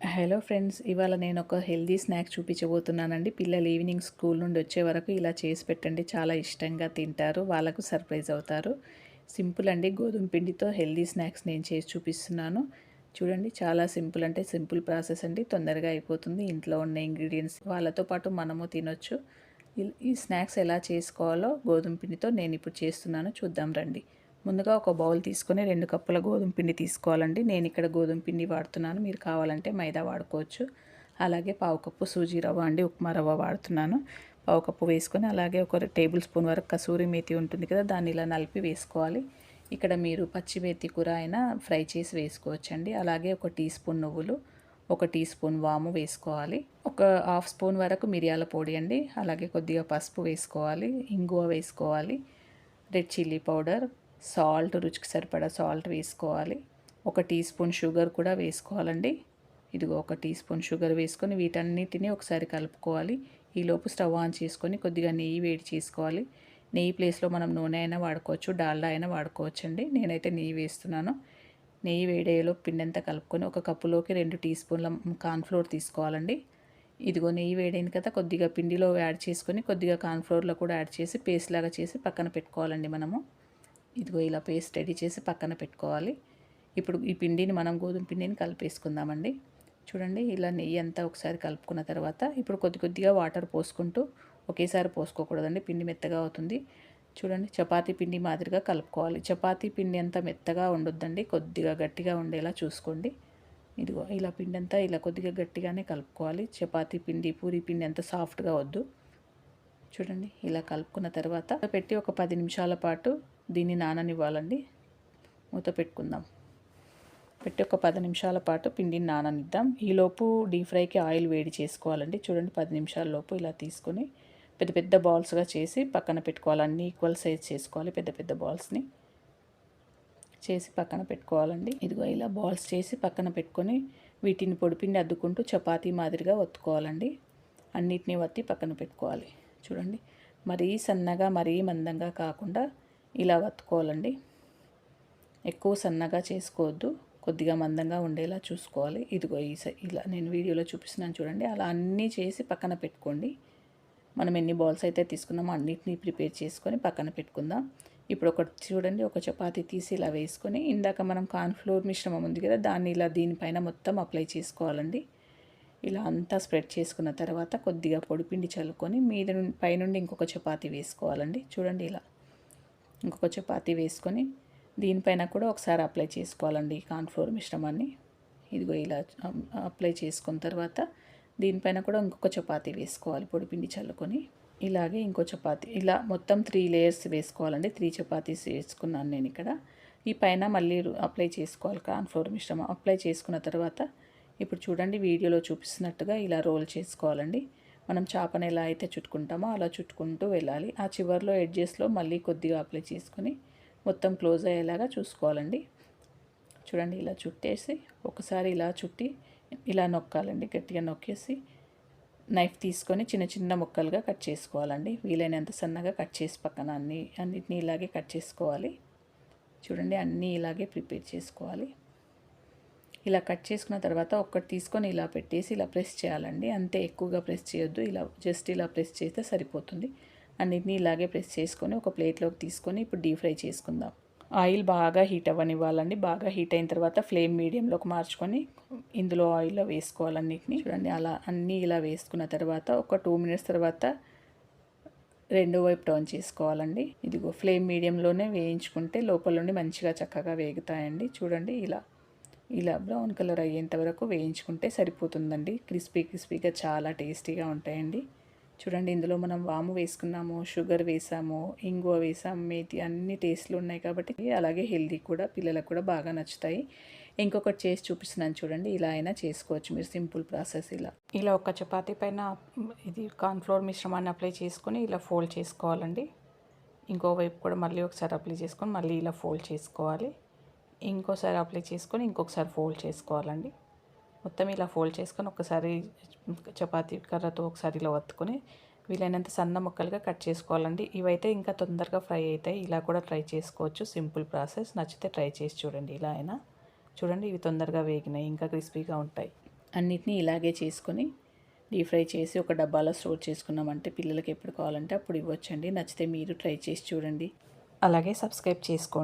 Hello friends ఇవాళ నేను ఒక హెల్దీ స్నాక్ చూపించబోతున్నానండి. పిల్లలు ఈవినింగ్ స్కూల్ నుండి వచ్చే వరకు ఇలా చేసి పెట్టండి. చాలా ఇష్టంగా తింటారు వాళ్ళకు సర్ప్రైజ్ అవుతారు. సింపుల్ అండి గోధుమ పిండితో హెల్దీ స్నాక్స్ నేను చేసి చూపిస్తున్నాను. చూడండి చాలా సింపుల్ అంటే సింపుల్ ప్రాసెస్ అండి. తొందరగా అయిపోతుంది. ఇంట్లో ఉన్న ఇంగ్రీడియంట్స్ వాళ్ళతో పాటు మనము తినొచ్చు. ఈ స్నాక్స్ ఎలా చేసుకోవాలో గోధుమ పిండితో నేను ఇప్పుడు చేస్తున్నాను. చూద్దాం రండి. ముందుగా ఒక బౌల్ తీసుకొని రెండు కప్పుల గోధుమ పిండి తీసుకోవాలండి. నేను ఇక్కడ గోధుమ పిండి వాడుతున్నాను. మీరు కావాలంటే మైదా వాడుకోవచ్చు. అలాగే పావు కప్పు సూజీ రవ్వ అండి. ఉప్మా రవ్వ వాడుతున్నాను. పావు కప్పు వేసుకొని అలాగే ఒక టేబుల్ స్పూన్ వరకు కసూరి మేతి ఉంటుంది కదా దాన్ని ఇలా నలిపి వేసుకోవాలి. ఇక్కడ మీరు పచ్చిమేతి కూర అయినా ఫ్రై చేసి వేసుకోవచ్చండి. అలాగే ఒక టీ స్పూన్ నువ్వులు ఒక టీ స్పూన్ వాము వేసుకోవాలి. ఒక హాఫ్ స్పూన్ వరకు మిరియాల పొడి అండి. అలాగే కొద్దిగా పసుపు వేసుకోవాలి. ఇంగువ వేసుకోవాలి. రెడ్ చిల్లీ పౌడర్ సాల్ట్ రుచికి సరిపడా సాల్ట్ వేసుకోవాలి. ఒక టీ స్పూన్ షుగర్ కూడా వేసుకోవాలండి. ఇదిగో ఒక టీ స్పూన్ షుగర్ వేసుకొని వీటన్నిటిని ఒకసారి కలుపుకోవాలి. ఈలోపు స్టవ్ ఆన్ చేసుకొని కొద్దిగా నెయ్యి వేడి చేసుకోవాలి. నెయ్యి ప్లేస్లో మనం నూనె అయినా వాడుకోవచ్చు డాల్డా అయినా వాడుకోవచ్చు అండి నేనైతే నెయ్యి వేస్తున్నాను. నెయ్యి వేడేలో పిండి అంతా కలుపుకొని ఒక కప్పులోకి రెండు టీ స్పూన్ల కార్న్ఫ్లోర్ తీసుకోవాలండి. ఇదిగో నెయ్యి వేడైంది కదా కొద్దిగా పిండిలో యాడ్ చేసుకొని కొద్దిగా కార్న్ఫ్లోర్లో కూడా యాడ్ చేసి పేస్ట్ లాగా చేసి పక్కన పెట్టుకోవాలండి మనము. ఇదిగో ఇలా పేస్ట్ రెడీ చేసి పక్కన పెట్టుకోవాలి. ఇప్పుడు ఈ పిండిని మనం గోధుమ పిండిని కలిపేసుకుందామండి. చూడండి ఇలా నెయ్యి అంతా ఒకసారి కలుపుకున్న తర్వాత ఇప్పుడు కొద్ది కొద్దిగా వాటర్ పోసుకుంటూ ఒకేసారి పోసుకోకూడదండి పిండి మెత్తగా అవుతుంది. చూడండి చపాతీ పిండి మాదిరిగా కలుపుకోవాలి. చపాతీ పిండి అంతా మెత్తగా ఉండొద్దండి కొద్దిగా గట్టిగా ఉండేలా చూసుకోండి. ఇదిగో ఇలా పిండి అంతా ఇలా కొద్దిగా గట్టిగానే కలుపుకోవాలి. చపాతీ పిండి పూరి పిండి అంతా సాఫ్ట్గా వద్దు. చూడండి ఇలా కలుపుకున్న తర్వాత పెట్టి ఒక పది నిమిషాల పాటు దీన్ని నాననివ్వాలండి. మూత పెట్టుకుందాం. పెట్టి ఒక పది నిమిషాల పాటు పిండిని నాననిద్దాం. ఈలోపు డీప్ ఫ్రైకి ఆయిల్ వేడి చేసుకోవాలండి. చూడండి పది నిమిషాల లోపు ఇలా తీసుకొని పెద్ద పెద్ద బాల్స్గా చేసి పక్కన పెట్టుకోవాలి. అన్నీ ఈక్వల్ సైజ్ చేసుకోవాలి పెద్ద పెద్ద బాల్స్ని. చేసి పక్కన పెట్టుకోవాలండి. ఇదిగో ఇలా బాల్స్ చేసి పక్కన పెట్టుకొని వీటిని పొడిపిండి అద్దుకుంటూ చపాతీ మాదిరిగా ఒత్తుకోవాలండి. అన్నిటినీ వత్తి పక్కన పెట్టుకోవాలి. చూడండి మరీ సన్నగా మరీ మందంగా కాకుండా ఇలా వత్తుకోవాలండి ఎక్కువ సన్నగా చేసుకోవద్దు. కొద్దిగా మందంగా ఉండేలా చూసుకోవాలి. ఇదిగో ఈ ఇలా నేను వీడియోలో చూపిస్తున్నాను చూడండి. అలా అన్నీ చేసి పక్కన పెట్టుకోండి. మనం ఎన్ని బాల్స్ అయితే తీసుకున్నామో అన్నిటినీ ప్రిపేర్ చేసుకొని పక్కన పెట్టుకుందాం. ఇప్పుడు ఒకటి చూడండి. ఒక చపాతి తీసి ఇలా వేసుకొని ఇందాక మనం కార్న్ఫ్లోర్ మిశ్రమం ఉంది కదా దాన్ని ఇలా దీనిపైన మొత్తం అప్లై చేసుకోవాలండి. ఇలా అంతా స్ప్రెడ్ చేసుకున్న తర్వాత కొద్దిగా పొడిపిండి చల్లుకొని మీద పైనుండి ఇంకొక చపాతి వేసుకోవాలండి. చూడండి ఇలా. ఇంకొక చపాతి వేసుకొని దీనిపైన కూడా ఒకసారి అప్లై చేసుకోవాలండి కార్న్ఫ్లోర్ మిశ్రమాన్ని. ఇదిగో ఇలా అప్లై చేసుకున్న తర్వాత దీనిపైన కూడా ఇంకొక చపాతి వేసుకోవాలి పొడిపిండి చల్లుకొని. ఇలాగే ఇంకో చపాతి ఇలా మొత్తం త్రీ లేయర్స్ వేసుకోవాలండి. త్రీ చపాతీస్ వేసుకున్నాను నేను ఇక్కడ. ఈ పైన మళ్ళీ అప్లై చేసుకోవాలి కార్న్ఫ్లోర్ మిశ్రమం. అప్లై చేసుకున్న తర్వాత ఇప్పుడు చూడండి వీడియోలో చూపిస్తున్నట్టుగా ఇలా రోల్ చేసుకోవాలండి. మనం చేపను ఎలా అయితే చుట్టుకుంటామో అలా చుట్టుకుంటూ వెళ్ళాలి. ఆ చివరిలో ఎడ్జెస్లో మళ్ళీ కొద్దిగా అప్లై చేసుకొని మొత్తం క్లోజ్ అయ్యేలాగా చూసుకోవాలండి. చూడండి ఇలా చుట్టేసి ఒకసారి ఇలా చుట్టి ఇలా నొక్కాలండి. గట్టిగా నొక్కేసి నైఫ్ తీసుకొని చిన్న చిన్న ముక్కలుగా కట్ చేసుకోవాలండి. వీలైనంత సన్నగా కట్ చేసి పక్కన అన్ని అన్నిటినీ ఇలాగే కట్ చేసుకోవాలి. చూడండి అన్నీ ఇలాగే ప్రిపేర్ చేసుకోవాలి. ఇలా కట్ చేసుకున్న తర్వాత ఒక్కటి తీసుకొని ఇలా పెట్టేసి ఇలా ప్రెస్ చేయాలండి. అంతే ఎక్కువగా ప్రెస్ చేయొద్దు. ఇలా జస్ట్ ఇలా ప్రెస్ చేస్తే సరిపోతుంది. అన్నిటినీ ఇలాగే ప్రెస్ చేసుకొని ఒక ప్లేట్లోకి తీసుకొని ఇప్పుడు డీప్ ఫ్రై చేసుకుందాం. ఆయిల్ బాగా హీట్ అవ్వనివ్వాలండి. బాగా హీట్ అయిన తర్వాత ఫ్లేమ్ మీడియంలోకి మార్చుకొని ఇందులో ఆయిల్లో వేసుకోవాలన్నిటిని. చూడండి అలా అన్నీ ఇలా వేసుకున్న తర్వాత ఒక టూ మినిట్స్ తర్వాత రెండో వైపు టర్న్ చేసుకోవాలండి. ఇదిగో ఫ్లేమ్ మీడియంలోనే వేయించుకుంటే లోపల నుండి మంచిగా చక్కగా వేగుతాయండి. చూడండి ఇలా ఇలా బ్రౌన్ కలర్ అయ్యేంత వరకు వేయించుకుంటే సరిపోతుందండి. క్రిస్పీ క్రిస్పీగా చాలా టేస్టీగా ఉంటాయండి. చూడండి ఇందులో మనం వాము వేసుకున్నాము షుగర్ వేసాము ఇంగువ వేసాము మేతి అన్ని టేస్ట్లు ఉన్నాయి కాబట్టి అలాగే హెల్దీ కూడా పిల్లలకు కూడా బాగా నచ్చుతాయి. ఇంకొకటి చేసి చూపిస్తున్నాను చూడండి ఇలా అయినా చేసుకోవచ్చు మీరు సింపుల్ ప్రాసెస్ ఇలా. ఇలా ఒక చపాతీ పైన ఇది కార్న్ఫ్లోర్ మిశ్రమాన్ని అప్లై చేసుకొని ఇలా ఫోల్డ్ చేసుకోవాలండి. ఇంకోవైపు కూడా మళ్ళీ ఒకసారి అప్లై చేసుకొని మళ్ళీ ఇలా ఫోల్డ్ చేసుకోవాలి. ఇంకోసారి అప్లై చేసుకొని ఇంకొకసారి ఫోల్డ్ చేసుకోవాలండి. మొత్తం ఇలా ఫోల్డ్ చేసుకొని ఒకసారి చపాతీ కర్రతో ఒకసారి ఇలా వత్తుకొని వీలైనంత సన్న ముక్కలుగా కట్ చేసుకోవాలండి. ఇవైతే ఇంకా తొందరగా ఫ్రై అవుతాయి. ఇలా కూడా ట్రై చేసుకోవచ్చు. సింపుల్ ప్రాసెస్ నచ్చితే ట్రై చేసి చూడండి ఇలా అయినా. చూడండి ఇవి తొందరగా వేగినాయి. ఇంకా క్రిస్పీగా ఉంటాయి. అన్నిటినీ ఇలాగే చేసుకొని డీప్ ఫ్రై చేసి ఒక డబ్బాలో స్టోర్ చేసుకున్నామంటే పిల్లలకి ఎప్పుడు కావాలంటే అప్పుడు ఇవ్వచ్చండి. నచ్చితే మీరు ట్రై చేసి చూడండి. అలాగే సబ్స్క్రైబ్ చేసుకోండి.